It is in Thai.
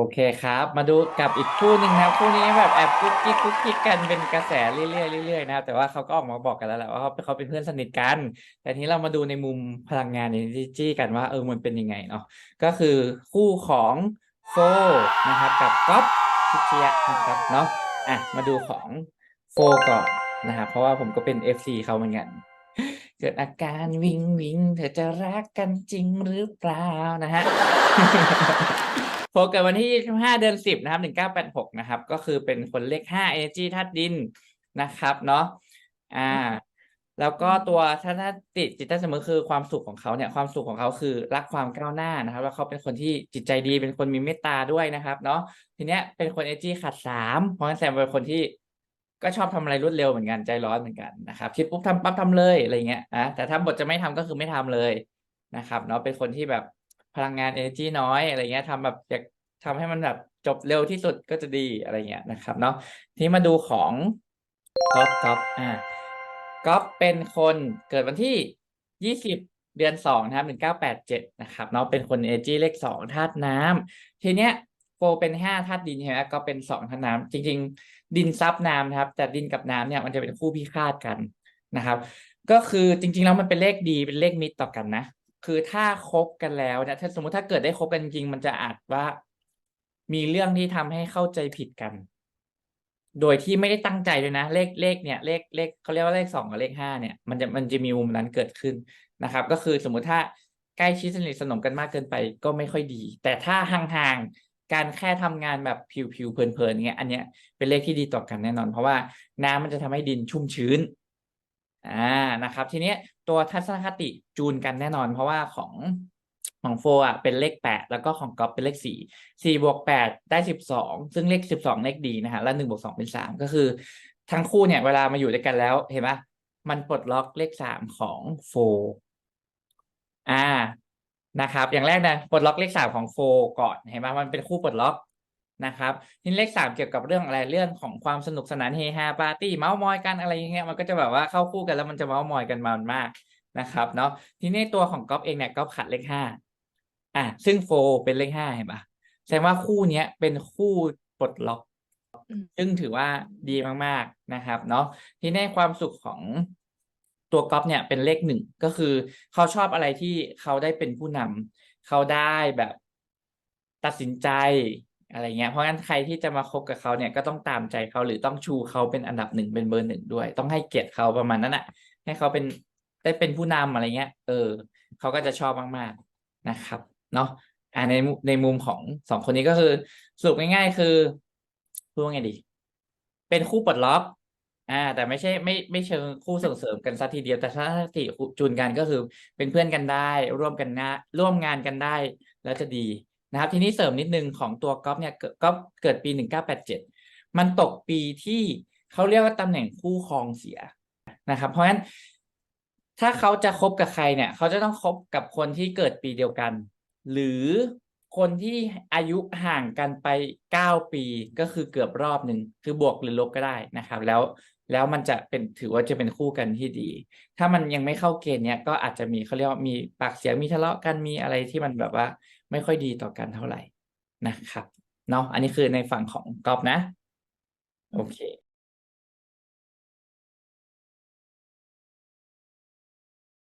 โอเคครับ มาดูกับอีกคู่หนึ่งนะครับคู่นี้แบบแอบกุ๊กกิ๊กกุ๊กกิ๊กกันเป็นกระแสเรื่อยๆเรื่อยๆนะครับแต่ว่าเขาก็ออกมาบอกกันแล้วแหละว่าเขาเขาเป็นเพื่อนสนิทกัน แต่ทีนี้เรามาดูในมุมพลังงาน energy กันว่าเออมันเป็นยังไงเนาะก็คือคู่ของโฟนะครับกับก๊อฟพิชยะนะครับเนาะอะมาดูของโฟก่อนนะครับเพราะว่าผมก็เป็น FC เขาเหมือนกัน เกิดอาการวิงวิงเธอจะรักกันจริงหรือเปล่านะฮะโฟเกิดวันที่25เดือน10 นะครับ 1986 นะครับ ก็คือเป็นคนเลข5 energy ธาตุดินนะครับเนาะอ่า แล้วก็ตัวท่าติจิตใต้สำนึกคือความสุขของเขาเนี่ย ความสุขของเขาคือรักความก้าวหน้านะครับ แล้วเขาเป็นคนที่จิตใจดีเป็นคนมีเมตตาด้วยนะครับ เนาะทีเนี้ยเป็นคน energy ขาดสามเพราะฉะนั้นแซมเป็นคนที่ ก็ชอบทำอะไรรวดเร็วเหมือนกันใจร้อนเหมือนกันนะครับคิดปุ๊บทำปั๊บทำเลยอะไรเงี้ยอะแต่ถ้าบทจะไม่ทำก็คือไม่ทำเลยนะครับเนาะเป็นคนที่แบบพลังงาน energy น้อยอะไรเงี้ยทำแบบอยากทำให้มันแบบจบเร็วที่สุดก็จะดีอะไรเงี้ยนะครับเนาะทีนี้มาดูของก๊อฟก๊อฟอ่าก๊อฟเป็นคนเกิดวันที่ยี่สิบเดือนสองนะครับหนึ่งเก้าแปดเจ็ดนะครับเนาะเป็นคน energy เลขสองธาตุน้ำทีเนี้ย โฟเป็นห้าธาตุดินใช่ไหมก็เป็นสองธาตุน้ำจริง ๆ ดินซับน้ำนะครับ แต่ดินกับน้ำเนี่ยมันจะเป็นคู่พิฆาตกันนะครับ ก็คือจริง ๆ แล้วมันเป็นเลขดีเป็นเลขมิตรต่อกันนะ คือถ้าคบกันแล้วเนี่ยถ้าสมมติถ้าเกิดได้คบกันจริงมันจะอาจว่า มีเรื่องที่ทำให้เข้าใจผิดกัน โดยที่ไม่ได้ตั้งใจเลยนะ เลขเลขเนี่ย เลขเลขเขาเรียกว่าเลขสองกับเลขห้าเนี่ย มันจะมันจะมีมุมนั้นเกิดขึ้นนะครับ ก็คือสมมติถ้าใกล้ชิดสนิทสนมกันมากเกินไปก็ไม่ค่อยดี แต่ถ้าห่างๆ การแค่ทำงานแบบผิวๆเพลินๆเงี้ยอันเนี้ยเป็นเลขที่ดีต่อกันแน่นอน เพราะว่าน้ำมันจะทำให้ดินชุ่มชื้นอ่านะครับ ทีเนี้ยตัวทัศนคติจูนกันแน่นอน เพราะว่าของของโฟอะเป็นเลขแปดแล้วก็ของก๊อฟเป็นเลขสี่สี่บวกแปดได้สิบสองซึ่งเลขสิบสองเลขดีนะฮะแล้วหนึ่งบวกสองเป็นสามก็คือ ทั้งคู่เนี่ยเวลามาอยู่ด้วยกันแล้วเห็นไหมมันปลดล็อกเลขสามของโฟอ่า นะครับ อย่างแรกนะปลดล็อกเลขสามของโฟก่อนเห็นไหมมันเป็นคู่ปลดล็อกนะครับทีนี้เลขสามเกี่ยวกับเรื่องอะไรเรื่องของความสนุกสนานเฮฮาปาร์ตี้เมาส์มอยกันอะไรอย่างเงี้ยมันก็จะแบบว่าเข้าคู่กันแล้วมันจะเมาส์มอยกันมันมากนะครับเนาะทีนี้ตัวของก๊อฟเองเนี่ยก๊อฟขัดเลขห้าอะซึ่งโฟเป็นเลขห้าเห็นปะแสดงว่าคู่เนี้ยเป็นคู่ปลดล็อกซึ่งถือว่าดีมากๆนะครับ เนาะทีนี้ความสุขของ ตัวก๊อฟเนี่ยเป็นเลขหนึ่งก็คือเขาชอบอะไรที่เขาได้เป็นผู้นำเขาได้แบบตัดสินใจอะไรเงี้ยเพราะงั้นใครที่จะมาคบกับเขาเนี่ยก็ต้องตามใจเขาหรือต้องชูเขาเป็นอันดับหนึ่งเป็นเบอร์หนึ่งด้วย ต้องให้เกียรติเขาประมาณนั้นอะ ให้เขาเป็นได้เป็นผู้นำอะไรเงี้ย เออเขาก็จะชอบมากๆนะครับ เนาะอ่าในในมุมของสองคนนี้ก็คือสรุปง่ายๆคือพูดว่าไงดี เป็นคู่ปลดล็อก อ่า แต่ไม่ใช่ไม่ไม่เชิงคู่ส่งเสริมกันซะทีเดียวแต่ถ้าติจูนกันก็คือเป็นเพื่อนกันได้ ร่วมกันนะร่วมงานกันได้แล้วจะดีนะครับ ทีนี้เสริมนิดนึงของตัวก๊อฟเนี่ยก๊อฟเกิดปีหนึ่งเก้าแปดเจ็ดมันตกปีที่เขาเรียกว่าตำแหน่งคู่ครองเสียนะครับ เพราะฉะนั้นถ้าเขาจะคบกับใครเนี่ย เขาจะต้องคบกับคนที่เกิดปีเดียวกัน หรือคนที่อายุห่างกันไปเก้าปีก็คือเกือบรอบหนึ่งคือบวกหรือลบก็ได้นะครับ แล้ว แล้วมันจะเป็นถือว่าจะเป็นคู่กันที่ดี ถ้ามันยังไม่เข้าเกณฑ์เนี้ยก็อาจจะมีเขาเรียกว่ามีปากเสียงมีทะเลาะกันมีอะไรที่มันแบบว่า ไม่ค่อยดีต่อกันเท่าไหร่นะครับเนาะอันนี้คือในฝั่งของกอบนะ โอเค